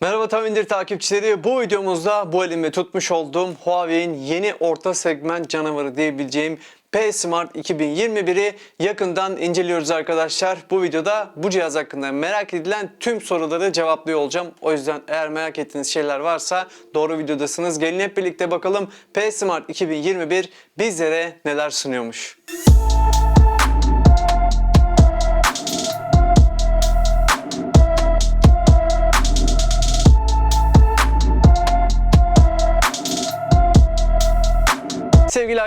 Merhaba Tavindir takipçileri. Bu videomuzda bu elimde tutmuş olduğum Huawei'in yeni orta segment canavarı diyebileceğim P Smart 2021'i yakından inceliyoruz arkadaşlar. Bu videoda bu cihaz hakkında merak edilen tüm soruları cevaplıyor olacağım. O yüzden eğer merak ettiğiniz şeyler varsa doğru videodasınız. Gelin hep birlikte bakalım P Smart 2021 bizlere neler sunuyormuş. Sevgili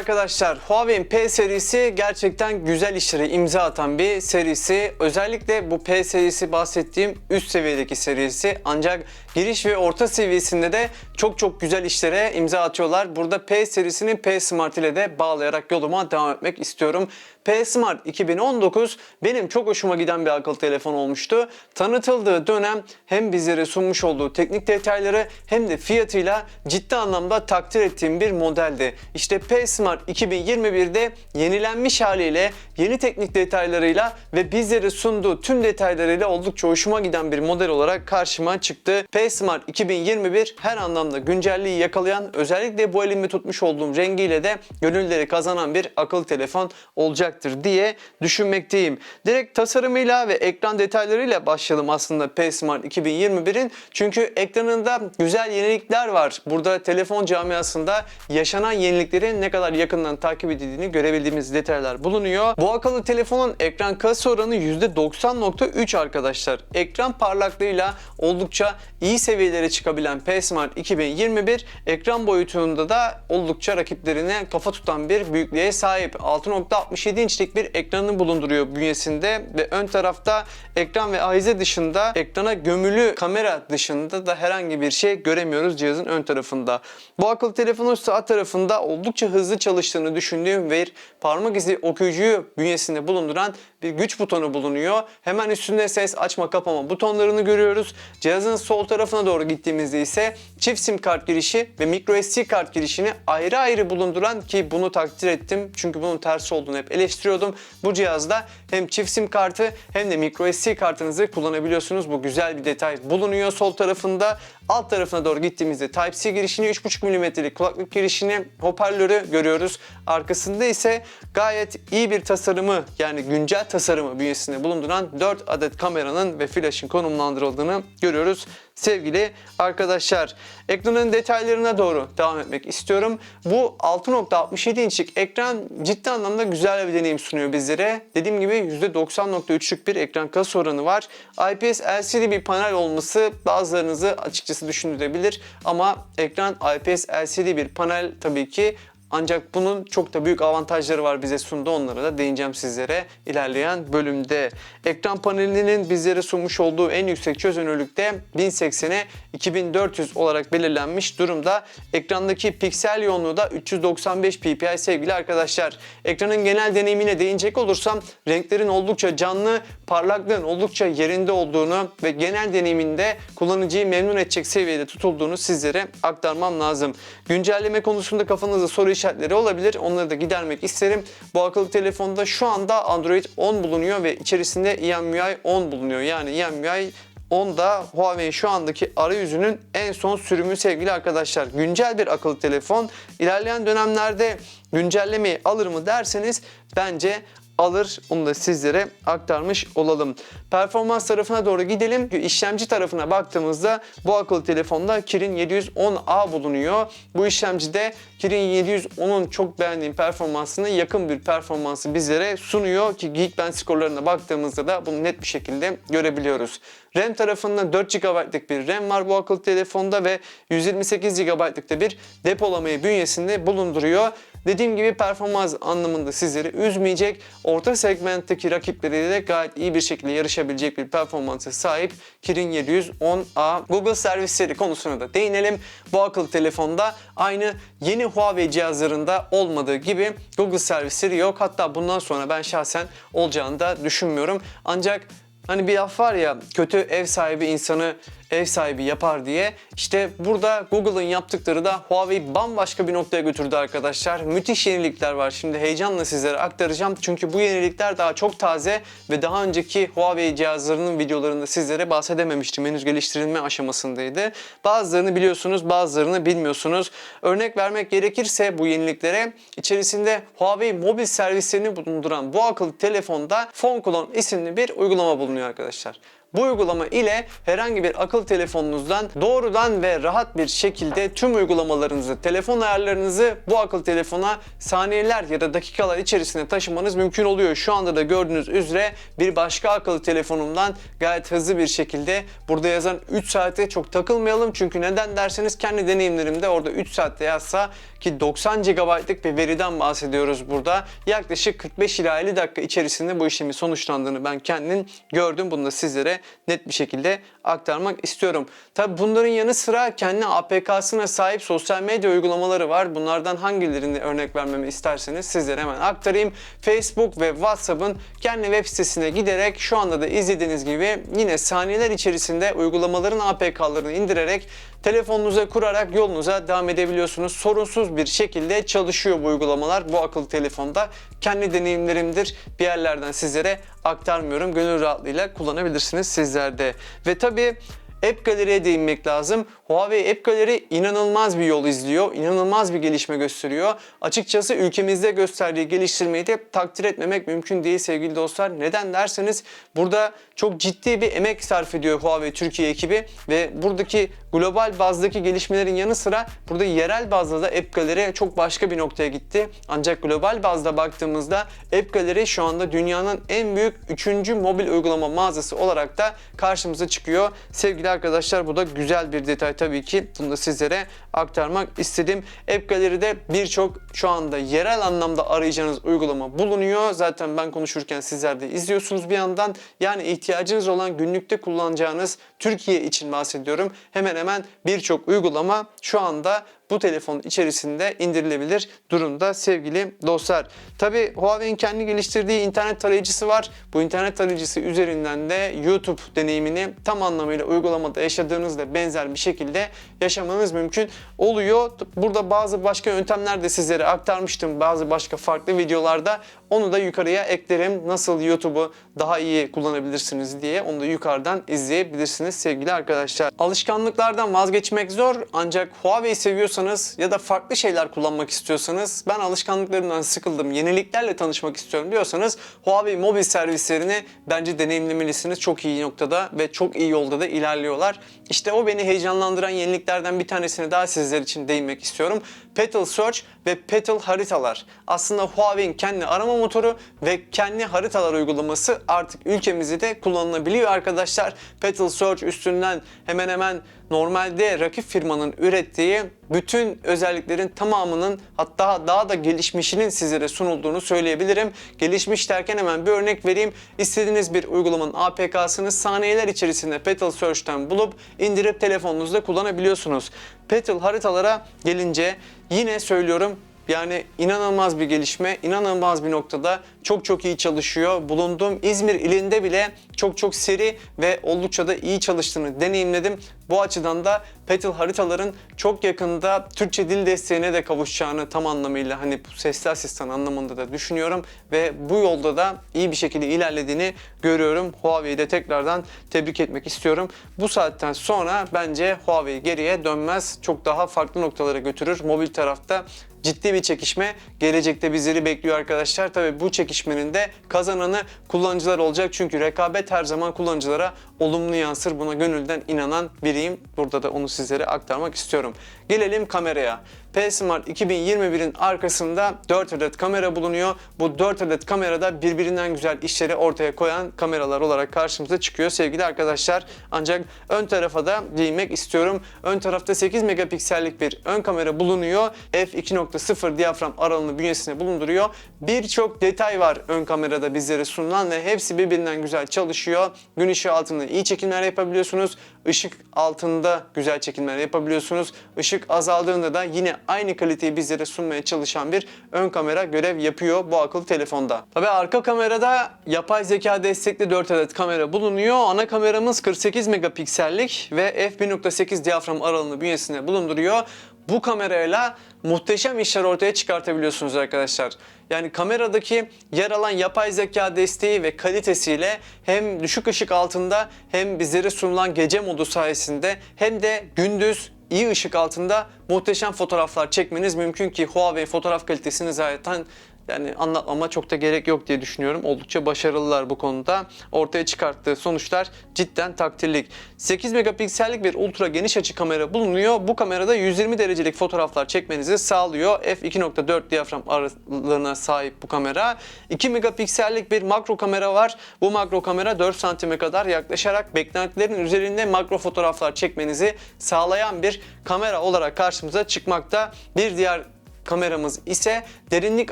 arkadaşlar, Huawei'in P serisi gerçekten güzel işlere imza atan bir serisi. Özellikle bu P serisi bahsettiğim üst seviyedeki serisi. Ancak giriş ve orta seviyesinde de çok çok güzel işlere imza atıyorlar. Burada P serisini P Smart ile de bağlayarak yoluma devam etmek istiyorum. P Smart 2019 benim çok hoşuma giden bir akıllı telefon olmuştu. Tanıtıldığı dönem hem bizlere sunmuş olduğu teknik detayları hem de fiyatıyla ciddi anlamda takdir ettiğim bir modeldi. İşte P Smart 2021'de yenilenmiş haliyle, yeni teknik detaylarıyla ve bizlere sunduğu tüm detaylarıyla oldukça hoşuma giden bir model olarak karşıma çıktı. P Smart 2021 her anlamda güncelliği yakalayan, özellikle bu elimde tutmuş olduğum rengiyle de gönülleri kazanan bir akıllı telefon olacaktır diye düşünmekteyim. Direkt tasarımıyla ve ekran detaylarıyla başlayalım aslında P Smart 2021'in. Çünkü ekranında güzel yenilikler var. Burada telefon camiasında yaşanan yeniliklerin ne kadar yakından takip edildiğini görebildiğimiz detaylar bulunuyor. Bu akıllı telefonun ekran kasa oranı %90.3 arkadaşlar. Ekran parlaklığıyla oldukça iyi seviyelere çıkabilen P Smart 2021 ekran boyutunda da oldukça rakiplerine kafa tutan bir büyüklüğe sahip. 6.67 inçlik bir ekranı bulunduruyor bünyesinde ve ön tarafta ekran ve ahize dışında ekrana gömülü kamera dışında da herhangi bir şey göremiyoruz cihazın ön tarafında. Bu akıllı telefonun sağ tarafında oldukça hızlı çalıştığını düşündüğüm ve parmak izi okuyucuyu bünyesinde bulunduran bir güç butonu bulunuyor. Hemen üstünde ses açma kapama butonlarını görüyoruz. Cihazın sol tarafına doğru gittiğimizde ise çift sim kart girişi ve micro SD kart girişini ayrı ayrı bulunduran ki bunu takdir ettim. Çünkü bunun tersi olduğunu hep eleştiriyordum. Bu cihazda hem çift sim kartı hem de micro SD kartınızı kullanabiliyorsunuz. Bu güzel bir detay bulunuyor sol tarafında. Alt tarafına doğru gittiğimizde Type-C girişini, 3.5 mm'lik kulaklık girişini, hoparlörü görüyoruz. Arkasında ise gayet iyi bir tasarımı yani güncel tasarımı bünyesinde bulunduran 4 adet kameranın ve flaşın konumlandırıldığını görüyoruz. Sevgili arkadaşlar, ekranın detaylarına doğru devam etmek istiyorum. Bu 6.67 inçlik ekran ciddi anlamda güzel bir deneyim sunuyor bizlere. Dediğim gibi %90.3'lük bir ekran kasa oranı var. IPS LCD bir panel olması bazılarınızı açıkçası düşündürebilir ama ekran IPS LCD bir panel tabii ki ancak bunun çok da büyük avantajları var bize sundu. Onlara da değineceğim sizlere ilerleyen bölümde. Ekran panelinin bizlere sunmuş olduğu en yüksek çözünürlükte 1080'e 2400 olarak belirlenmiş durumda. Ekrandaki piksel yoğunluğu da 395 ppi sevgili arkadaşlar. Ekranın genel deneyimine değinecek olursam renklerin oldukça canlı, parlaklığın oldukça yerinde olduğunu ve genel deneyiminde kullanıcıyı memnun edecek seviyede tutulduğunu sizlere aktarmam lazım. Güncelleme konusunda kafanızda soru işaretleri olabilir. Onları da gidermek isterim. Bu akıllı telefonda şu anda Android 10 bulunuyor ve içerisinde EMUI 10 bulunuyor. Yani EMUI 10 da Huawei şu andaki arayüzünün en son sürümü sevgili arkadaşlar. Güncel bir akıllı telefon. İlerleyen dönemlerde güncellemeyi alır mı derseniz bence alır. Onu da sizlere aktarmış olalım. Performans tarafına doğru gidelim. İşlemci tarafına baktığımızda bu akıllı telefonda Kirin 710A bulunuyor. Bu işlemcide Kirin 710'un çok beğendiğim performansına yakın bir performansı bizlere sunuyor ki Geekbench skorlarına baktığımızda da bunu net bir şekilde görebiliyoruz. RAM tarafında 4 GB'lık bir RAM var bu akıllı telefonda ve 128 GB'lık da bir depolamayı bünyesinde bulunduruyor. Dediğim gibi performans anlamında sizleri üzmeyecek, orta segmentteki rakipleriyle de gayet iyi bir şekilde yarışabilecek bir performansa sahip Kirin 710A. Google servisleri konusuna da değinelim. Bu akıllı telefonda aynı yeni Huawei cihazlarında olmadığı gibi Google servisleri yok. Hatta bundan sonra ben şahsen olacağını da düşünmüyorum. Ancak Hani bir laf var ya kötü ev sahibi insanı ev sahibi yapar diye. İşte burada Google'ın yaptıkları da Huawei bambaşka bir noktaya götürdü arkadaşlar. Müthiş yenilikler var. Şimdi heyecanla sizlere aktaracağım. Çünkü bu yenilikler daha çok taze ve daha önceki Huawei cihazlarının videolarında sizlere bahsedememiştim. Henüz geliştirilme aşamasındaydı. Bazılarını biliyorsunuz, bazılarını bilmiyorsunuz. Örnek vermek gerekirse bu yeniliklere içerisinde Huawei mobil servislerini bulunduran bu akıllı telefonda Phone Clone isimli bir uygulama bulunuyor arkadaşlar. Bu uygulama ile herhangi bir akıllı telefonunuzdan doğrudan ve rahat bir şekilde tüm uygulamalarınızı, telefon ayarlarınızı bu akıllı telefona saniyeler ya da dakikalar içerisinde taşımanız mümkün oluyor. Şu anda da gördüğünüz üzere bir başka akıllı telefonumdan gayet hızlı bir şekilde burada yazan 3 saate çok takılmayalım. Çünkü neden derseniz kendi deneyimlerimde orada 3 saatte yazsa ki 90 GB'lık bir veriden bahsediyoruz burada. Yaklaşık 45 ila 50 dakika içerisinde bu işlemin sonuçlandığını ben kendim gördüm. Bunu da sizlere net bir şekilde aktarmak istiyorum. Tabi bunların yanı sıra kendi APK'sına sahip sosyal medya uygulamaları var. Bunlardan hangilerini örnek vermemi isterseniz sizlere hemen aktarayım. Facebook ve WhatsApp'ın kendi web sitesine giderek şu anda da izlediğiniz gibi yine saniyeler içerisinde uygulamaların APK'larını indirerek telefonunuza kurarak yolunuza devam edebiliyorsunuz. Sorunsuz bir şekilde çalışıyor bu uygulamalar bu akıllı telefonda. Kendi deneyimlerimdir. Bir yerlerden sizlere aktarmıyorum. Gönül rahatlığıyla kullanabilirsiniz sizler de. Ve tabii App Gallery'e değinmek lazım. Huawei App Gallery inanılmaz bir yol izliyor. inanılmaz bir gelişme gösteriyor. Açıkçası ülkemizde gösterdiği geliştirmeyi de takdir etmemek mümkün değil sevgili dostlar. Neden derseniz burada çok ciddi bir emek sarf ediyor Huawei Türkiye ekibi ve buradaki global bazdaki gelişmelerin yanı sıra burada yerel bazda da App Gallery çok başka bir noktaya gitti. Ancak global bazda baktığımızda App Gallery şu anda dünyanın en büyük 3. mobil uygulama mağazası olarak da karşımıza çıkıyor. Sevgili arkadaşlar bu da güzel bir detay tabii ki. Bunu da sizlere aktarmak istedim. App Gallery'de birçok şu anda yerel anlamda arayacağınız uygulama bulunuyor. Zaten ben konuşurken sizler de izliyorsunuz bir yandan. Yani ihtiyacınız olan günlükte kullanacağınız Türkiye için bahsediyorum. Hemen hemen birçok uygulama şu anda bu telefonun içerisinde indirilebilir durumda sevgili dostlar. Tabi Huawei'nin kendi geliştirdiği internet tarayıcısı var. Bu internet tarayıcısı üzerinden de YouTube deneyimini tam anlamıyla uygulamada yaşadığınızda benzer bir şekilde yaşamanız mümkün oluyor. Burada bazı başka yöntemler de sizlere aktarmıştım bazı başka farklı videolarda. Onu da yukarıya eklerim. Nasıl YouTube'u daha iyi kullanabilirsiniz diye onu da yukarıdan izleyebilirsiniz sevgili arkadaşlar. Alışkanlıklardan vazgeçmek zor ancak Huawei seviyorsanız ya da farklı şeyler kullanmak istiyorsanız ben alışkanlıklarımdan sıkıldım, yeniliklerle tanışmak istiyorum diyorsanız Huawei mobil servislerini bence deneyimlemelisiniz. Çok iyi noktada ve çok iyi yolda da ilerliyorlar. İşte o beni heyecanlandıran yeniliklerden bir tanesini daha sizler için değinmek istiyorum. Petal Search ve Petal haritalar. Aslında Huawei'in kendi arama motoru ve kendi haritalar uygulaması artık ülkemizde de kullanılabiliyor arkadaşlar. Petal Search üstünden hemen hemen normalde rakip firmanın ürettiği bütün özelliklerin tamamının hatta daha da gelişmişinin sizlere sunulduğunu söyleyebilirim. Gelişmiş derken hemen bir örnek vereyim. İstediğiniz bir uygulamanın APK'sını saniyeler içerisinde Petal Search'ten bulup indirip telefonunuzda kullanabiliyorsunuz. Petal haritalara gelince yine söylüyorum yani inanılmaz bir gelişme, inanılmaz bir noktada çok çok iyi çalışıyor. Bulunduğum İzmir ilinde bile çok çok seri ve oldukça da iyi çalıştığını deneyimledim. Bu açıdan da Petal haritaların çok yakında Türkçe dil desteğine de kavuşacağını tam anlamıyla hani sesli asistan anlamında da düşünüyorum ve bu yolda da iyi bir şekilde ilerlediğini görüyorum. Huawei'yi de tekrardan tebrik etmek istiyorum. Bu saatten sonra bence Huawei geriye dönmez. Çok daha farklı noktalara götürür. Mobil tarafta ciddi bir çekişme gelecekte bizleri bekliyor arkadaşlar. Tabi bu çekişmenin de kazananı kullanıcılar olacak. Çünkü rekabet her zaman kullanıcılara olumlu yansır. Buna gönülden inanan biriyim. Burada da onu sizlere aktarmak istiyorum. Gelelim kameraya. P-Smart 2021'in arkasında 4 adet kamera bulunuyor. Bu 4 adet kamerada birbirinden güzel işleri ortaya koyan kameralar olarak karşımıza çıkıyor sevgili arkadaşlar. Ancak ön tarafa da değinmek istiyorum. Ön tarafta 8 megapiksellik bir ön kamera bulunuyor. f2.0 diyafram aralığını bünyesine bulunduruyor. Birçok detay var ön kamerada bizlere sunulan ve hepsi birbirinden güzel çalışıyor. Gün ışığı altında iyi çekimler yapabiliyorsunuz. Işık altında güzel çekimler yapabiliyorsunuz. Işık azaldığında da yine aynı kaliteyi bizlere sunmaya çalışan bir ön kamera görev yapıyor bu akıllı telefonda. Tabii arka kamerada yapay zeka destekli 4 adet kamera bulunuyor. Ana kameramız 48 megapiksellik ve f1.8 diyafram aralığını bünyesinde bulunduruyor. Bu kamerayla muhteşem işler ortaya çıkartabiliyorsunuz arkadaşlar. Yani kameradaki yer alan yapay zeka desteği ve kalitesiyle hem düşük ışık altında hem bizlere sunulan gece modu sayesinde hem de gündüz iyi ışık altında muhteşem fotoğraflar çekmeniz mümkün ki Huawei fotoğraf kalitesini zaten yani anlatmama çok da gerek yok diye düşünüyorum. Oldukça başarılılar bu konuda. Ortaya çıkarttığı sonuçlar cidden takdirlik. 8 megapiksellik bir ultra geniş açı kamera bulunuyor. Bu kamerada 120 derecelik fotoğraflar çekmenizi sağlıyor. f2.4 diyafram aralığına sahip bu kamera. 2 megapiksellik bir makro kamera var. Bu makro kamera 4 santime kadar yaklaşarak beklentilerin üzerinde makro fotoğraflar çekmenizi sağlayan bir kamera olarak karşımıza çıkmakta. Bir diğer kameramız ise derinlik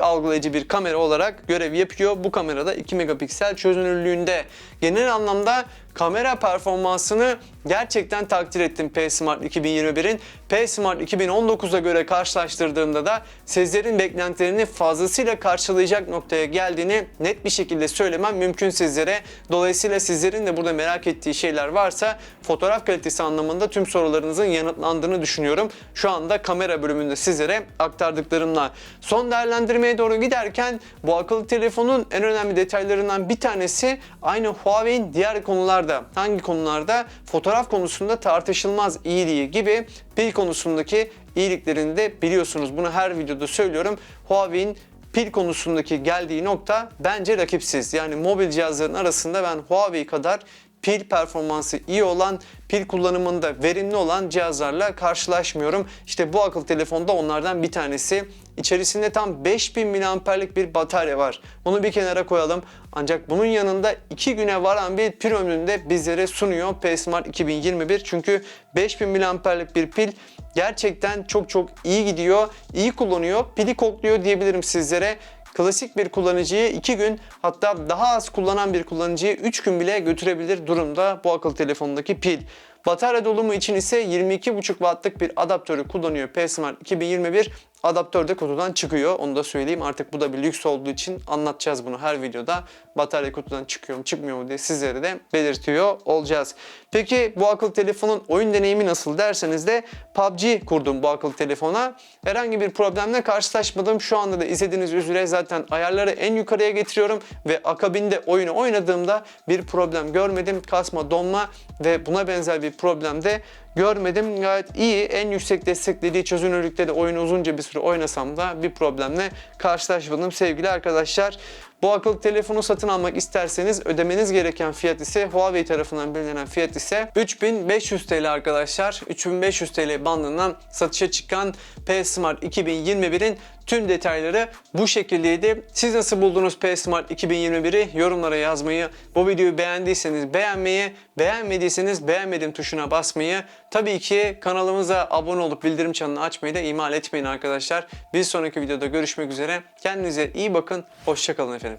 algılayıcı bir kamera olarak görev yapıyor. Bu kamerada 2 megapiksel çözünürlüğünde. Genel anlamda kamera performansını gerçekten takdir ettim P Smart 2021'in. P Smart 2019'a göre karşılaştırdığımda da sizlerin beklentilerini fazlasıyla karşılayacak noktaya geldiğini net bir şekilde söylemem mümkün sizlere. Dolayısıyla sizlerin de burada merak ettiği şeyler varsa fotoğraf kalitesi anlamında tüm sorularınızın yanıtlandığını düşünüyorum. Şu anda kamera bölümünde sizlere aktardıklarımla. Son değerlendirmeye doğru giderken bu akıllı telefonun en önemli detaylarından bir tanesi aynı Huawei'in diğer konularda. Hangi konularda? Fotoğraf konusunda tartışılmaz iyiliği gibi pil konusundaki iyiliklerini de biliyorsunuz. Bunu her videoda söylüyorum. Huawei'in pil konusundaki geldiği nokta bence rakipsiz. Yani mobil cihazların arasında ben Huawei kadar pil performansı iyi olan, pil kullanımında verimli olan cihazlarla karşılaşmıyorum. İşte bu akıllı telefonda onlardan bir tanesi. İçerisinde tam 5000 mAh'lik bir batarya var. Bunu bir kenara koyalım. Ancak bunun yanında 2 güne varan bir pil ömründe bizlere sunuyor P Smart 2021. Çünkü 5000 mAh'lik bir pil gerçekten çok çok iyi gidiyor, iyi kullanıyor, pili kokluyor diyebilirim sizlere. Klasik bir kullanıcıyı 2 gün hatta daha az kullanan bir kullanıcıyı 3 gün bile götürebilir durumda bu akıllı telefondaki pil. Batarya dolumu için ise 22,5 wattlık bir adaptörü kullanıyor P Smart 2021. Adaptör de kutudan çıkıyor. Onu da söyleyeyim. Artık bu da bir lüks olduğu için anlatacağız bunu her videoda. Batarya kutudan çıkıyor mu çıkmıyor mu diye sizlere de belirtiyor olacağız. Peki bu akıllı telefonun oyun deneyimi nasıl derseniz de PUBG kurdum bu akıllı telefona. Herhangi bir problemle karşılaşmadım. Şu anda da izlediğiniz üzere zaten ayarları en yukarıya getiriyorum ve akabinde oyunu oynadığımda bir problem görmedim. Kasma, donma ve buna benzer bir problem de görmedim. Gayet iyi. En yüksek desteklediği çözünürlükte de oyunu uzunca bir süre oynasam da bir problemle karşılaşmadım sevgili arkadaşlar. Bu akıllı telefonu satın almak isterseniz ödemeniz gereken fiyat ise Huawei tarafından belirlenen fiyat ise 3500 TL arkadaşlar. 3500 TL bandından satışa çıkan P Smart 2021'in tüm detayları bu şekildeydi. Siz nasıl buldunuz P Smart 2021'i? Yorumlara yazmayı, bu videoyu beğendiyseniz beğenmeyi, beğenmediyseniz beğenmedim tuşuna basmayı, tabii ki kanalımıza abone olup bildirim çanını açmayı da ihmal etmeyin arkadaşlar. Bir sonraki videoda görüşmek üzere. Kendinize iyi bakın. Hoşçakalın efendim.